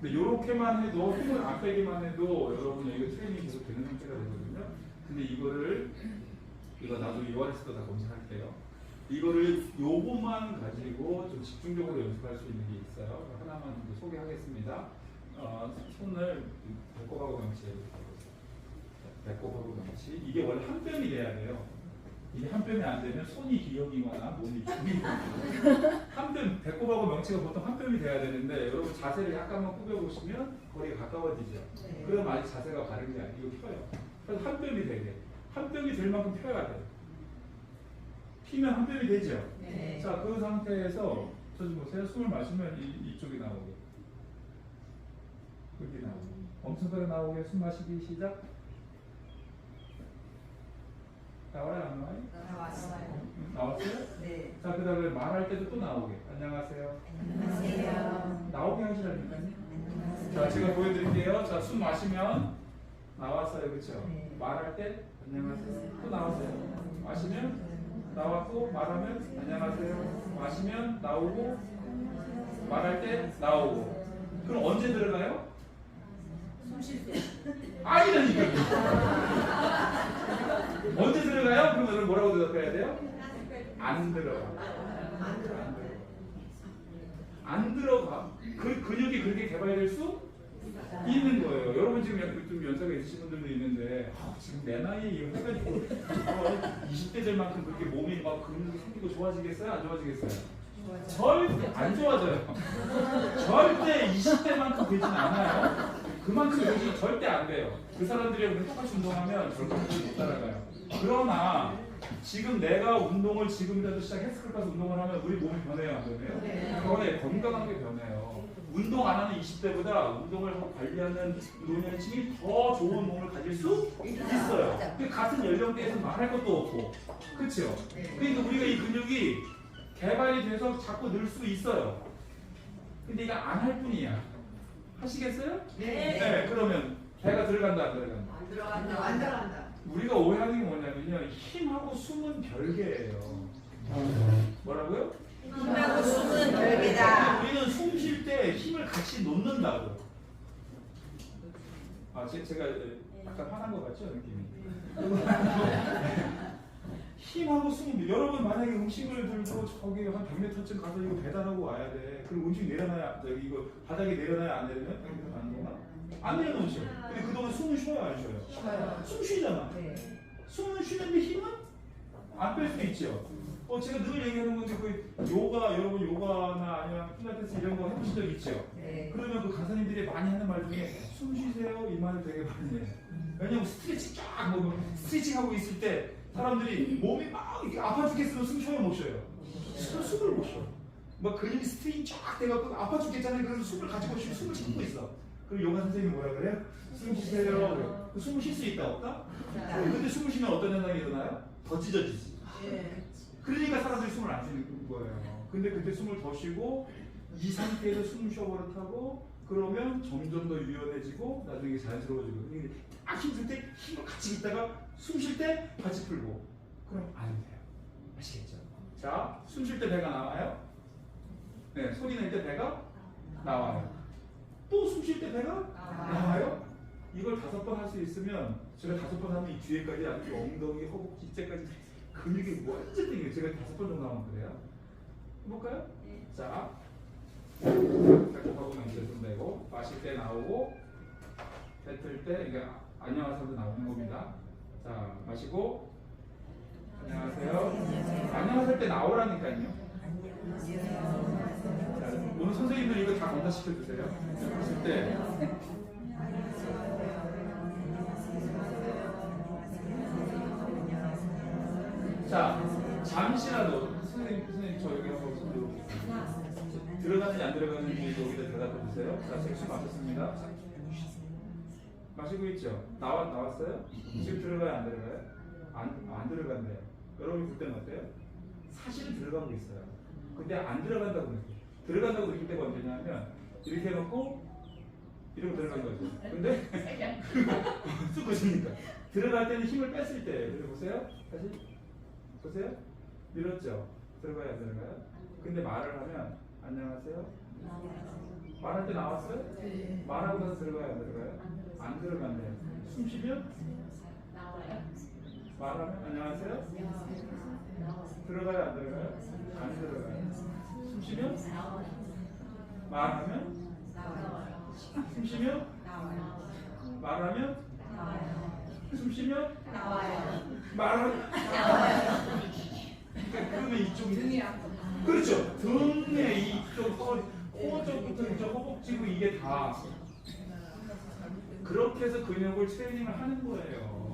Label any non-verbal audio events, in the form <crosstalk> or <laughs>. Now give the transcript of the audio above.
근데 이렇게만 해도 힘을 안 빼기만 해도 여러분 이거 트레이닝이 계속 되는 상태가 되거든요. 근데 이거를 이거 나중에 URS도 다 검색할게요. 이거를 요것만 가지고 좀 집중적으로 연습할 수 있는 게 있어요. 하나만 좀 소개하겠습니다. 어, 손을 배꼽하고 명치 배꼽하고 명치 이게 원래 한 뼘이 돼야 돼요. 이게 한 뼘이 안 되면 손이 기역이거나 몸이 기역이거나 <laughs> 한뼘 배꼽하고 명치가 보통 한 뼘이 돼야 되는데 여러분 자세를 약간만 꾸겨보시면 거리가 가까워지죠. 네. 그럼 아직 자세가 바른 게 아니고 펴요. 그래서 한 뼘이 되게 한 뼘이 될 만큼 펴야 돼. 피면 한 뼘이 되죠. 네. 자, 그 상태에서 저좀 보세요. 숨을 마시면 이, 이쪽이 나오게. 여기 나오게. 엄청나게 나오게 숨 마시기 시작. 나와요, 안 나와요? 나왔어요. 네. 자, 그 다음에 말할 때도 또 나오게. 안녕하세요. 안녕하세요. 나오게 하시라니까요. 안녕하세요. 자, 제가 보여드릴게요. 자, 숨 마시면 나왔어요. 그렇죠? 네. 말할 때 안녕하세요. 또 나왔어요. 마시면 나왔고 말하면 안녕하세요. 마시면 나오고 말할 때 나오고. 그럼 언제 들어가요? 숨 쉴 때. 아니라니까. 언제 들어가요? 그럼 여러분 뭐라고 대답해야 돼요? 안 들어가. 안 들어가. 안 들어가. 그 근육이 그렇게 개발될 수 있는 거예요. 여러분 지금 연- 좀 연세가 있으신 분들도 있는데 아, 지금 내 나이에 이거 해가지고 어, 20대들 만큼 그렇게 몸이 막 근육이 생기고 좋아지겠어요? 안 좋아지겠어요? 절대 안 좋아져요. 절대 20대만큼 되진 않아요. 그만큼 요즘 절대 안 돼요. 그 사람들이랑 똑같이 운동하면 절대 못 따라가요. 그러나 지금 내가 운동을 지금이라도 시작 헬스클 가서 운동을 하면 우리 몸이 변해요, 안 변해요? 네. 변해, 건강하게 변해요. 운동 안 하는 20대보다 운동을 하고 관리하는 노년층이 더 좋은 몸을 가질 수 있어요. 근데 같은 연령대에서 말할 것도 없고, 그렇죠? 그러니까 우리가 이 근육이 개발이 돼서 자꾸 늘 수 있어요. 근데 이거 안 할 뿐이야. 하시겠어요? 네. 그러면 배가 들어간다, 안 들어간다? 안 들어간다. 안 들어간다. 우리가 오해하는 게 뭐냐면요. 힘하고 숨은 별개예요. 뭐라고요? 힘하고 숨은 별개다. 우리는 숨 쉴 때 힘을 같이 놓는다고. 아, 제, 제가 약간 화난 것 같죠, 느낌이? <laughs> 힘하고 숨, 여러분 만약에 음식을 들고 저기 한 100m쯤 가서 이거 배달하고 와야 돼. 그럼 음식 내려놔야, 이거 바닥에 내려놔야 안? 100m 가는 동안? 안 내려놓으셔. 근데 그동안 쉬어요, 안 쉬어요? 쉬어요. 숨 쉬잖아. 네. 숨은 쉬는데 힘은 안 뺄 수 있죠. 어, 제가 늘 얘기하는 건데 그 요가 여러분 요가나 아니면 필라테스 이런 거 해보신 적 있죠? 네. 그러면 그 강사님들이 많이 하는 말 중에 숨 쉬세요 이 말을 되게 많이 해요. 왜냐면 스트레칭 쫙 뭐, 스트레칭 하고 있을 때 사람들이 몸이 막 이렇게 아파 죽겠으면 숨 쉬어요 못 쉬어요? 숨, 숨을 못 쉬어. 막 근육이 스트레칭 쫙 돼갖고 아파 죽겠잖아요. 그래서 숨을 가지고 쉬 숨을 참고 있어. 그럼 요가 선생님이 뭐라 그래요? 숨 쉬세요. 그래요. 그 숨을 쉴 수 있다 없다? 근데 숨을 쉬면 어떤 현상이 일어나요? 더 찢어지지. 네. 그러니까 사람들이 숨을 안 쉬는 거예요. 근데 그때 숨을 더 쉬고 이 상태에서 숨 쉬어버릇하고 그러면 점점 더 유연해지고 나중에 자연스러워지고 딱 힘들 때 힘을 같이 있다가 숨 쉴 때 같이 풀고 그럼 안 돼요. 아시겠죠? 자, 숨 쉴 때 배가 나와요? 네, 소리 낼 때 배가 나와요. 또 숨 쉴 때 배가 나와요? 이걸 다섯 번 할 수 있으면 제가 다섯 번 하면 이 뒤에까지 아주 엉덩이, 허벅지, 이때까지 근육이 완전 땡겨요. 제가 다섯 번 정도 하면 그래요. 해볼까요? 자, 배꼽하고 명치에 손 대고 마실 때 나오고 뱉을 때 이게 안녕하세요도 나오는 겁니다. 자, 마시고 안녕하세요. 안녕하세요 때 나오라니까요. 자, 오늘 선생님들 검사시켜 주세요. 마실 때 자, 잠시라도 선생님, 선생님 저 여기 한번 손. 들어가는지 안 들어가는지 여기다 대답해 주세요. 자, 색수 마셨습니다. 마시고 있죠? 나와, 나왔어요? 지금 들어가요, 안 들어가요? 안, 안 들어간대요. 여러분이 볼 때는 어때요? 사실은 들어가고 있어요. 근데 안 들어간다고 느껴요. 들어간다고 느낄 때가 언제냐면 이렇게 해놓고 이러고 들어간 거죠. 근데 <laughs> 쑥 거시니까 들어갈 때는 힘을 뺐을 때 그래 보세요. 다시 보세요. 밀었죠. 들어가야 들어가요. 근데 말을 하면 안녕하세요. 말할 때 나왔어요? 말하고 나서 들어가요, 안 들어가요? 안 들어간대요. 숨 쉬면 말하면 안녕하세요? 들어가요, 안 들어가요? 안 들어가요. 숨 쉬면 말하면 숨 쉬면 말하면 숨 쉬면 말하면 그러니까 그러면 이쪽 등이 아파. 그렇죠. 등에 이쪽 허리, 코 쪽부터 이쪽 허벅지고 이게 다 그렇게 해서 근육을 트레이닝을 하는 거예요.